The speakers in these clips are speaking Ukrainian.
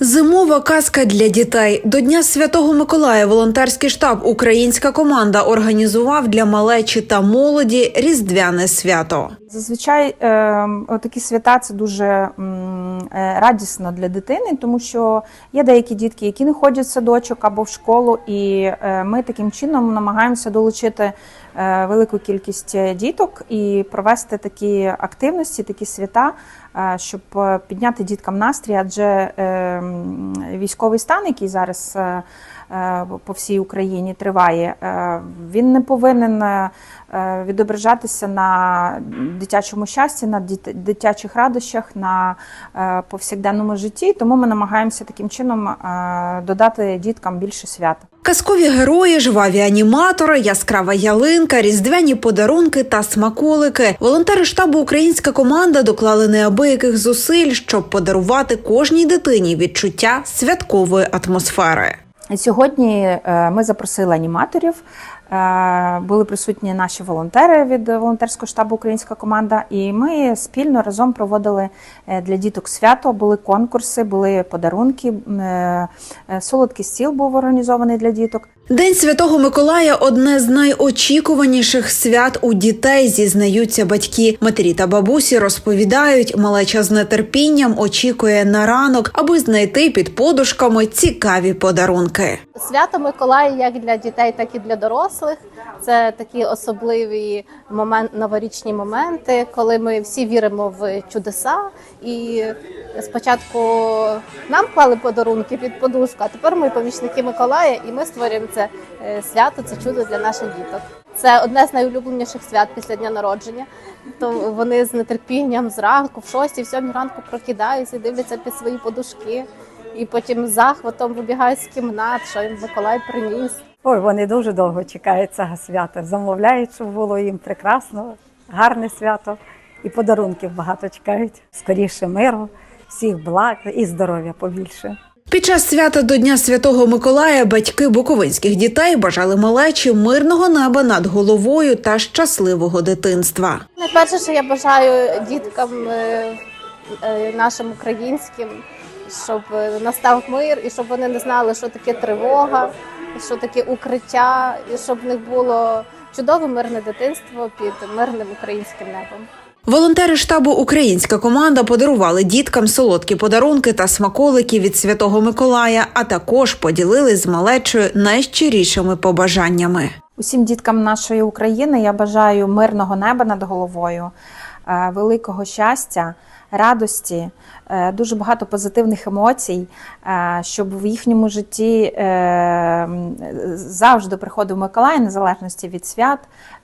Зимова казка для дітей. До Дня Святого Миколая волонтерський штаб Українська команда організував для малечі та молоді різдвяне свято. Зазвичай е, такі свята це дуже м, радісно для дитини, тому що є деякі дітки, які не ходять в садочок або в школу, і е, ми таким чином намагаємося долучити е, велику кількість е, діток і провести такі активності, такі свята, е, щоб е, підняти діткам настрій, адже е, військовий стан, який зараз. е, е, По всій Україні триває. е, Він не повинен е, е, відображатися на дитячому щасті, на дит- дитячих радощах, на е, повсякденному житті. Тому ми намагаємося таким чином е, додати діткам більше свята. Казкові герої, жваві аніматори, яскрава ялинка, різдвяні подарунки та смаколики. Волонтери штабу Українська команда доклали неабияких зусиль, щоб подарувати кожній дитині відчуття святкової атмосфери. Сьогодні е, ми запросили аніматорів. Е, Були присутні наші волонтери від волонтерського штабу Українська команда, і ми спільно разом проводили е, для діток свято. Були конкурси, були подарунки. е, Солодкий стіл був організований для діток. День Святого Миколая одне з найочікуваніших свят у дітей, зізнаються батьки. Матері та бабусі розповідають, малеча з нетерпінням очікує на ранок, аби знайти під подушками цікаві подарунки. Свято Миколая як для дітей, так і для дорослих. Це такі особливі момент, новорічні моменти, коли ми всі віримо в чудеса. І спочатку нам клали подарунки під подушку, а тепер ми помічники Миколая, і ми створюємо це е, свято, це чудо для наших діток. Це одне з найулюбленіших свят після дня народження. То вони з нетерпінням зранку, в 6 в 7 ранку прокидаються, дивляться під свої подушки. І потім захватом вибігають з кімнат, що їм Миколай приніс. Ой, вони дуже довго чекають цього свята. Замовляють, щоб було їм прекрасно, гарне свято. І подарунків багато чекають. Скоріше миру, всіх благ і здоров'я побільше. Під час свята до Дня Святого Миколая батьки буковинських дітей бажали малечі мирного неба над головою та щасливого дитинства. Найперше, що я бажаю діткам е, е, нашим українським, щоб е, настав мир і щоб вони не знали, що таке тривога, що таке укриття, і щоб в них було чудове мирне дитинство під мирним українським небом. Волонтери штабу Українська команда подарували діткам солодкі подарунки та смаколики від Святого Миколая, а також поділились з малечою найщирішими побажаннями. Усім діткам нашої України я бажаю мирного неба над головою, великого щастя, радості, е, дуже багато позитивних емоцій, е, щоб в їхньому житті е, завжди приходив Миколай, незалежності від свят,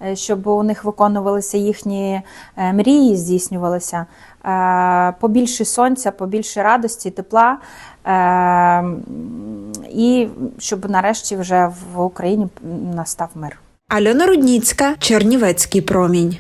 е, щоб у них виконувалися їхні е, мрії, здійснювалися. Е, Побільше сонця, побільше радості, тепла. Е, І щоб нарешті вже в Україні настав мир. Альона Рудніцька, Чернівецький промінь.